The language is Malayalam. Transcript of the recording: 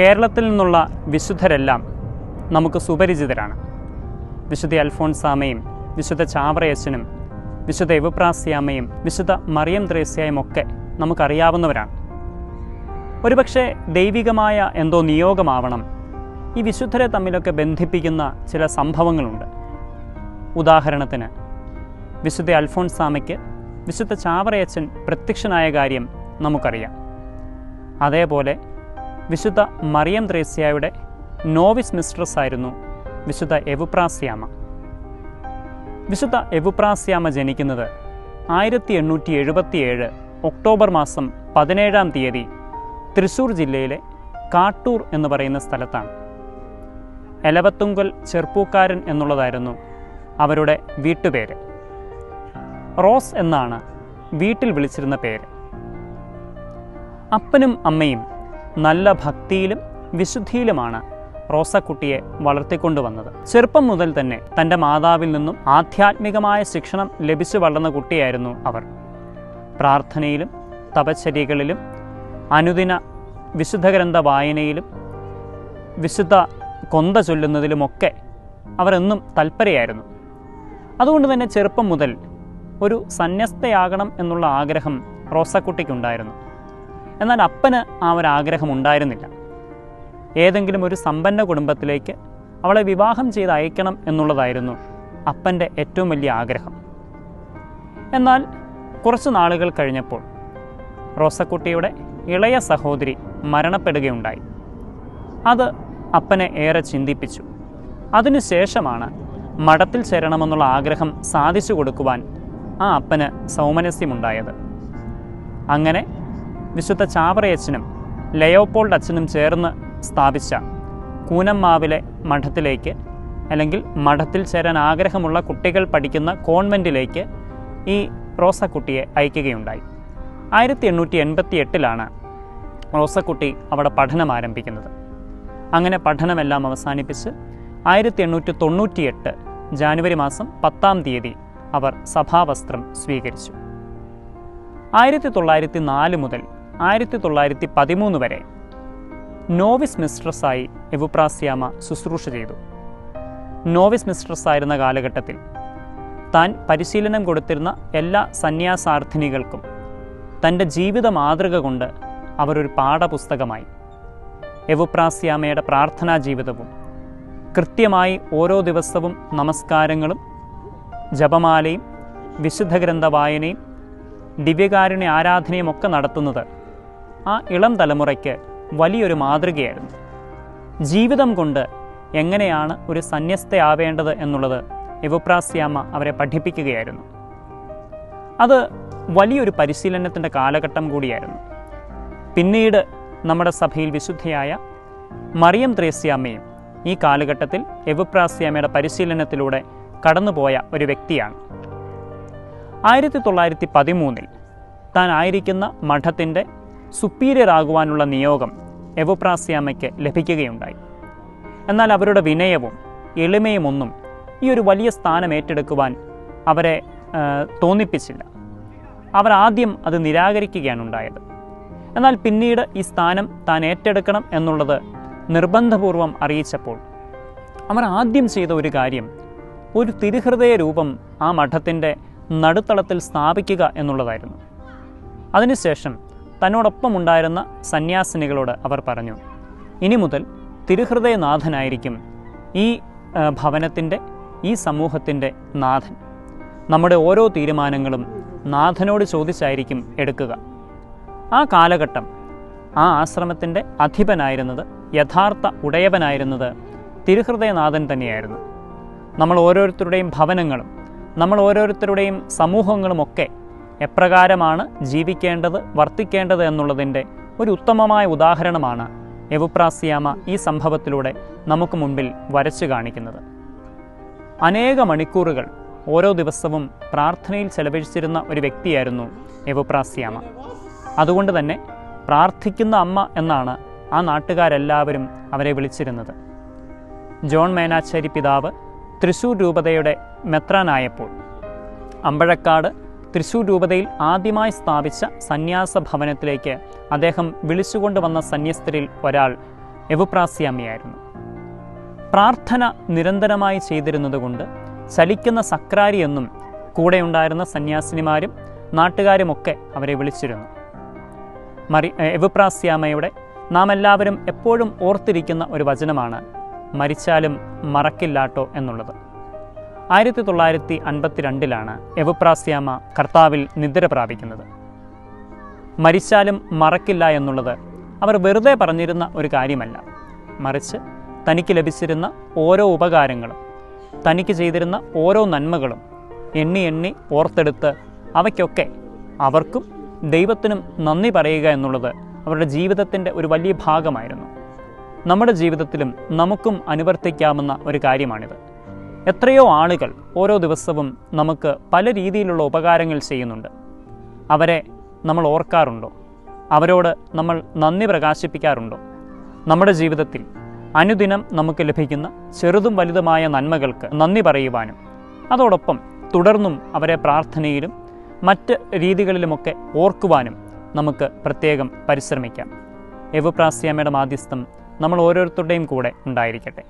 കേരളത്തിൽ നിന്നുള്ള വിശുദ്ധരെല്ലാം നമുക്ക് സുപരിചിതരാണ്. വിശുദ്ധ അൽഫോൺസാമയും വിശുദ്ധ ചാവറയച്ചനും വിശുദ്ധ എവുപ്രാസ്യാമയും വിശുദ്ധ മറിയം ത്രേസ്യയും ഒക്കെ നമുക്കറിയാവുന്നവരാണ്. ഒരുപക്ഷെ ദൈവികമായ എന്തോ നിയോഗമാവണം ഈ വിശുദ്ധരെ തമ്മിലൊക്കെ ബന്ധിപ്പിക്കുന്ന ചില സംഭവങ്ങളുണ്ട്. ഉദാഹരണത്തിന് വിശുദ്ധ അൽഫോൺസാമയ്ക്ക് വിശുദ്ധ ചാവറയച്ചൻ പ്രത്യക്ഷനായ കാര്യം നമുക്കറിയാം. അതേപോലെ വിശുദ്ധ മറിയം ത്രേസ്യയുടെ നോവിസ് മിസ്ട്രസ് ആയിരുന്നു വിശുദ്ധ എവുപ്രാസ്യാമ. വിശുദ്ധ എവുപ്രാസ്യാമ ജനിക്കുന്നത് ആയിരത്തി എണ്ണൂറ്റി എഴുപത്തിയേഴ് ഒക്ടോബർ മാസം പതിനേഴാം തീയതി തൃശ്ശൂർ ജില്ലയിലെ കാട്ടൂർ എന്ന് പറയുന്ന സ്ഥലത്താണ്. എലവത്തുങ്കൽ ചെറുപ്പൂക്കാരൻ എന്നുള്ളതായിരുന്നു അവരുടെ വീട്ടുപേര്. റോസ് എന്നാണ് വീട്ടിൽ വിളിച്ചിരുന്ന പേര്. അപ്പനും അമ്മയും നല്ല ഭക്തിയിലും വിശുദ്ധിയിലുമാണ് റോസക്കുട്ടിയെ വളർത്തിക്കൊണ്ടുവന്നത്. ചെറുപ്പം മുതൽ തന്നെ തന്റെ മാതാവിൽ നിന്നും ആധ്യാത്മികമായ ശിക്ഷണം ലഭിച്ചു വളർന്ന കുട്ടിയായിരുന്നു അവർ. പ്രാർത്ഥനയിലും തപച്ചര്യകളിലും അനുദിന വിശുദ്ധ ഗ്രന്ഥ വായനയിലും വിശുദ്ധ കൊന്ത ചൊല്ലുന്നതിലുമൊക്കെ അവരെന്നും തൽപരയായിരുന്നു. അതുകൊണ്ട് തന്നെ ചെറുപ്പം മുതൽ ഒരു സന്യസ്തയാകണം എന്നുള്ള ആഗ്രഹം റോസക്കുട്ടിക്കുണ്ടായിരുന്നു. എന്നാൽ അപ്പന് ആ ഒരു ആഗ്രഹം ഉണ്ടായിരുന്നില്ല ഏതെങ്കിലും ഒരു സമ്പന്ന കുടുംബത്തിലേക്ക് അവളെ വിവാഹം ചെയ്ത് അയക്കണം എന്നുള്ളതായിരുന്നു അപ്പന്റെ ഏറ്റവും വലിയ ആഗ്രഹം. എന്നാൽ കുറച്ച് നാളുകൾ കഴിഞ്ഞപ്പോൾ റോസക്കുട്ടിയുടെ ഇളയ സഹോദരി മരണപ്പെടുകയുണ്ടായി. അത് അപ്പനെ ഏറെ ചിന്തിപ്പിച്ചു. അതിനുശേഷമാണ് മഠത്തിൽ ചേരണമെന്നുള്ള ആഗ്രഹം സാധിച്ചു കൊടുക്കുവാൻ ആ അപ്പന് സൗമനസ്യമുണ്ടായത്. അങ്ങനെ വിശുദ്ധ ചാവറയച്ചനും ലയോപോൾഡ് അച്ഛനും ചേർന്ന് സ്ഥാപിച്ച കൂനമ്മാവിലെ മഠത്തിലേക്ക് അല്ലെങ്കിൽ മഠത്തിൽ ചേരാൻ ആഗ്രഹമുള്ള കുട്ടികൾ പഠിക്കുന്ന കോൺവെന്റിലേക്ക് ഈ റോസക്കുട്ടിയെ അയക്കുകയുണ്ടായി. ആയിരത്തി എണ്ണൂറ്റി എൺപത്തി എട്ടിലാണ് റോസക്കുട്ടി അവിടെ പഠനം ആരംഭിക്കുന്നത്. അങ്ങനെ പഠനമെല്ലാം അവസാനിപ്പിച്ച് ആയിരത്തി എണ്ണൂറ്റി തൊണ്ണൂറ്റിയെട്ട് ജാനുവരി മാസം പത്താം തീയതി അവർ സഭാവസ്ത്രം സ്വീകരിച്ചു. ആയിരത്തി തൊള്ളായിരത്തി നാല് മുതൽ ആയിരത്തി തൊള്ളായിരത്തി പതിമൂന്ന് വരെ. നോവിസ് മിസ്ട്രസ്സായി എവുപ്രാസ്യാമ ശുശ്രൂഷ ചെയ്തു. നോവിസ് മിസ്ട്രസ് ആയിരുന്ന കാലഘട്ടത്തിൽ താൻ പരിശീലനം കൊടുത്തിരുന്ന എല്ലാ സന്യാസാർത്ഥിനികൾക്കും തന്റെ ജീവിത മാതൃക കൊണ്ട് അവരൊരു പാഠപുസ്തകമായി. എവുപ്രാസ്യാമയുടെ പ്രാർത്ഥനാ ജീവിതവും കൃത്യമായി ഓരോ ദിവസവും നമസ്കാരങ്ങളും ജപമാലയും വിശുദ്ധ ഗ്രന്ഥ വായനയും ദിവ്യകാരുണ്യ ആരാധനയും ഒക്കെ നടത്തുന്നത് ആ ഇളം തലമുറയ്ക്ക് വലിയൊരു മാതൃകയായിരുന്നു. ജീവിതം കൊണ്ട് എങ്ങനെയാണ് ഒരു സന്യസ്തയാവേണ്ടത് എന്നുള്ളത് എവുപ്രാസ്യാമ്മ അവരെ പഠിപ്പിക്കുകയായിരുന്നു. അത് വലിയൊരു പരിശീലനത്തിന്റെ കാലഘട്ടം കൂടിയായിരുന്നു. പിന്നീട് നമ്മുടെ സഭയിൽ വിശുദ്ധയായ മറിയം ത്രേസ്യാമ്മയും ഈ കാലഘട്ടത്തിൽ എവുപ്രാസ്യാമ്മയുടെ പരിശീലനത്തിലൂടെ കടന്നുപോയ ഒരു വ്യക്തിയാണ്. ആയിരത്തി തൊള്ളായിരത്തി പതിമൂന്നിൽ താൻ ആയിരിക്കുന്ന മഠത്തിന്റെ സുപ്പീരിയർ ആകുവാനുള്ള നിയോഗം എവുപ്രാസ്യാമ്മയ്ക്ക് ലഭിക്കുകയുണ്ടായി. എന്നാൽ അവരുടെ വിനയവും എളിമയുമൊന്നും ഈ ഒരു വലിയ സ്ഥാനം ഏറ്റെടുക്കുവാൻ അവരെ തോന്നിപ്പിച്ചില്ല. അവർ ആദ്യം അത് നിരാകരിക്കുകയാണ് ഉണ്ടായത്. എന്നാൽ പിന്നീട് ഈ സ്ഥാനം താൻ ഏറ്റെടുക്കണം എന്നുള്ളത് നിർബന്ധപൂർവം അറിയിച്ചപ്പോൾ അവർ ആദ്യം ചെയ്ത ഒരു കാര്യം ഒരു തിരുഹൃദയ രൂപം ആ മഠത്തിന്റെ നടുത്തളത്തിൽ സ്ഥാപിക്കുക എന്നുള്ളതായിരുന്നു. അതിനുശേഷം തന്നോടൊപ്പം ഉണ്ടായിരുന്ന സന്യാസിനികളോട് അവർ പറഞ്ഞു ഇനി മുതൽ തിരുഹൃദയനാഥനായിരിക്കും ഈ ഭവനത്തിന്റെ ഈ സമൂഹത്തിന്റെ നാഥൻ. നമ്മുടെ ഓരോ തീരുമാനങ്ങളും നാഥനോട് ചോദിച്ചായിരിക്കും എടുക്കുക. ആ കാലഘട്ടം ആ ആശ്രമത്തിന്റെ അധിപനായിരുന്നത് യഥാർത്ഥ ഉടയവനായിരുന്നത് തിരുഹൃദയനാഥൻ തന്നെയായിരുന്നു. നമ്മൾ ഓരോരുത്തരുടെയും ഭവനങ്ങളും നമ്മൾ ഓരോരുത്തരുടെയും സമൂഹങ്ങളുമൊക്കെ എപ്രകാരമാണ് ജീവിക്കേണ്ടത് വർത്തിക്കേണ്ടത് എന്നുള്ളതിന്റെ ഒരു ഉത്തമമായ ഉദാഹരണമാണ് എവുപ്രാസിയാമ ഈ സംഭവത്തിലൂടെ നമുക്ക് മുൻപിൽ വരച്ചു കാണിക്കുന്നത്. അനേക മണിക്കൂറുകൾ ഓരോ ദിവസവും പ്രാർത്ഥനയിൽ ചെലവഴിച്ചിരുന്ന ഒരു വ്യക്തിയായിരുന്നു എവുപ്രാസ്യാമ. അതുകൊണ്ട് തന്നെ പ്രാർത്ഥിക്കുന്ന അമ്മ എന്നാണ് ആ നാട്ടുകാരെല്ലാവരും അവരെ വിളിച്ചിരുന്നത്. ജോൺ മേനാച്ചേരി പിതാവ് തൃശൂർ രൂപതയുടെ മെത്രാനായപ്പോൾ. അമ്പഴക്കാട് തൃശൂർ രൂപതയിൽ ആദ്യമായി സ്ഥാപിച്ച സന്യാസ ഭവനത്തിലേക്ക് അദ്ദേഹം വിളിച്ചുകൊണ്ടുവന്ന സന്യസ്തരിൽ ഒരാൾ എവുപ്രാസ്യാമ്മയായിരുന്നു പ്രാർത്ഥന നിരന്തരമായി ചെയ്തിരുന്നതുകൊണ്ട് ചലിക്കുന്ന സക്രാരി എന്നും കൂടെയുണ്ടായിരുന്ന സന്യാസിനിമാരും നാട്ടുകാരുമൊക്കെ അവരെ വിളിച്ചിരുന്നു. മറി എവുപ്രാസ്യാമയുടെ നാം എല്ലാവരും എപ്പോഴും ഓർത്തിരിക്കുന്ന ഒരു വചനമാണ് മരിച്ചാലും മറക്കില്ലാട്ടോ എന്നുള്ളത്. ആയിരത്തി തൊള്ളായിരത്തി അൻപത്തിരണ്ടിലാണ് എവുപ്രാസ്യാമ കർത്താവിൽ നിദ്ര പ്രാപിക്കുന്നത്. മരിച്ചാലും മറക്കില്ല എന്നുള്ളത് അവർ വെറുതെ പറഞ്ഞിരുന്ന ഒരു കാര്യമല്ല. മറിച്ച് തനിക്ക് ലഭിച്ചിരുന്ന ഓരോ ഉപകാരങ്ങളും തനിക്ക് ചെയ്തിരുന്ന ഓരോ നന്മകളും എണ്ണി എണ്ണി ഓർത്തെടുത്ത് അവയ്ക്കൊക്കെ അവർക്കും ദൈവത്തിനും നന്ദി പറയുക എന്നുള്ളത് അവരുടെ ജീവിതത്തിന്റെ ഒരു വലിയ ഭാഗമായിരുന്നു. നമ്മുടെ ജീവിതത്തിലും നമുക്കും അനുവർത്തിക്കാവുന്ന ഒരു കാര്യമാണിത്. എത്രയോ ആളുകൾ ഓരോ ദിവസവും നമുക്ക് പല രീതിയിലുള്ള ഉപകാരങ്ങൾ ചെയ്യുന്നുണ്ട്. അവരെ നമ്മൾ ഓർക്കാറുണ്ടോ? അവരോട് നമ്മൾ നന്ദി പ്രകാശിപ്പിക്കാറുണ്ടോ? നമ്മുടെ ജീവിതത്തിൽ അനുദിനം നമുക്ക് ലഭിക്കുന്ന ചെറുതും വലുതുമായ നന്മകൾക്ക് നന്ദി പറയുവാനും അതോടൊപ്പം തുടർന്നും അവരെ പ്രാർത്ഥനയിലും മറ്റ് രീതികളിലുമൊക്കെ ഓർക്കുവാനും നമുക്ക് പ്രത്യേകം പരിശ്രമിക്കാം. എവുപ്രാസ്യാമയുടെ മാധ്യസ്ഥം നമ്മൾ ഓരോരുത്തരുടെയും കൂടെ ഉണ്ടായിരിക്കട്ടെ.